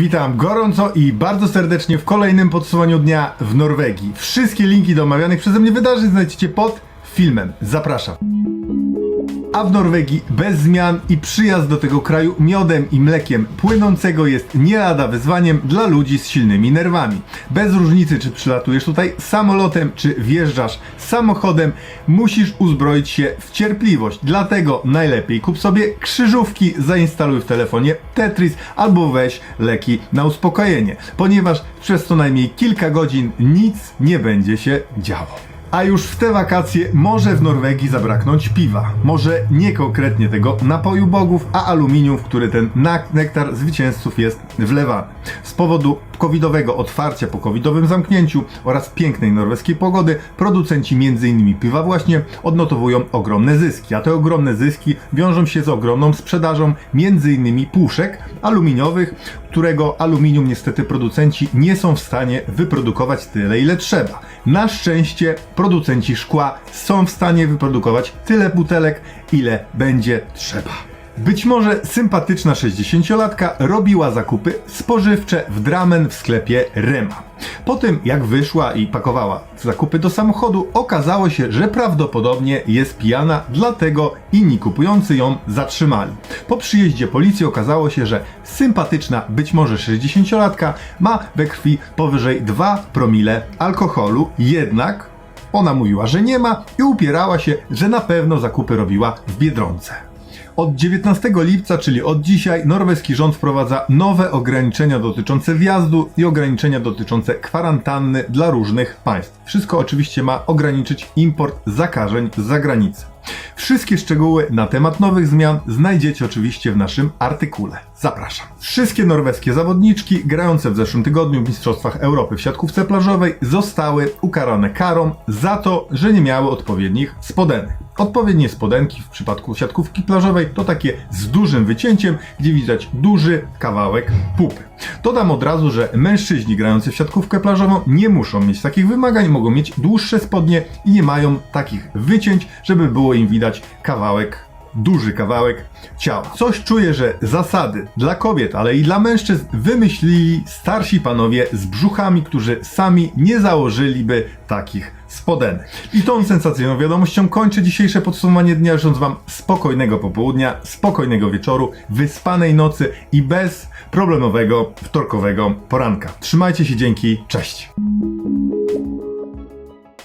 Witam gorąco i bardzo serdecznie w kolejnym podsumowaniu dnia w Norwegii. Wszystkie linki do omawianych przeze mnie wydarzeń znajdziecie pod filmem. Zapraszam. A w Norwegii bez zmian i przyjazd do tego kraju miodem i mlekiem płynącego jest nie lada wyzwaniem dla ludzi z silnymi nerwami. Bez różnicy, czy przylatujesz tutaj samolotem, czy wjeżdżasz samochodem, musisz uzbroić się w cierpliwość. Dlatego najlepiej kup sobie krzyżówki, zainstaluj w telefonie Tetris albo weź leki na uspokojenie, ponieważ przez co najmniej kilka godzin nic nie będzie się działo. A już w te wakacje może w Norwegii zabraknąć piwa. Może nie konkretnie tego napoju bogów, a aluminium, w który ten nektar zwycięzców jest wlewany. Z powodu covidowego otwarcia po covidowym zamknięciu oraz pięknej norweskiej pogody, producenci m.in. piwa właśnie odnotowują ogromne zyski. A te ogromne zyski wiążą się z ogromną sprzedażą m.in. puszek aluminiowych, którego aluminium niestety producenci nie są w stanie wyprodukować tyle, ile trzeba. Na szczęście producenci szkła są w stanie wyprodukować tyle butelek, ile będzie trzeba. Być może sympatyczna 60-latka robiła zakupy spożywcze w Dramen w sklepie Rema. Po tym jak wyszła i pakowała zakupy do samochodu, okazało się, że prawdopodobnie jest pijana, dlatego inni kupujący ją zatrzymali. Po przyjeździe policji okazało się, że sympatyczna, być może 60-latka ma we krwi powyżej 2 promile alkoholu, jednak ona mówiła, że nie ma i upierała się, że na pewno zakupy robiła w Biedronce. Od 19 lipca, czyli od dzisiaj, norweski rząd wprowadza nowe ograniczenia dotyczące wjazdu i ograniczenia dotyczące kwarantanny dla różnych państw. Wszystko oczywiście ma ograniczyć import zakażeń z zagranicy. Wszystkie szczegóły na temat nowych zmian znajdziecie oczywiście w naszym artykule. Zapraszam. Wszystkie norweskie zawodniczki grające w zeszłym tygodniu w Mistrzostwach Europy w siatkówce plażowej zostały ukarane karą za to, że nie miały odpowiednich spodenek. Odpowiednie spodenki w przypadku siatkówki plażowej to takie z dużym wycięciem, gdzie widać duży kawałek pupy. Dodam od razu, że mężczyźni grający w siatkówkę plażową nie muszą mieć takich wymagań, mogą mieć dłuższe spodnie i nie mają takich wycięć, żeby było im widać kawałek duży kawałek ciała. Coś czuję, że zasady dla kobiet, ale i dla mężczyzn wymyślili starsi panowie z brzuchami, którzy sami nie założyliby takich spodenek. I tą sensacyjną wiadomością kończę dzisiejsze podsumowanie dnia, życząc Wam spokojnego popołudnia, spokojnego wieczoru, wyspanej nocy i bez problemowego wtorkowego poranka. Trzymajcie się, dzięki, cześć!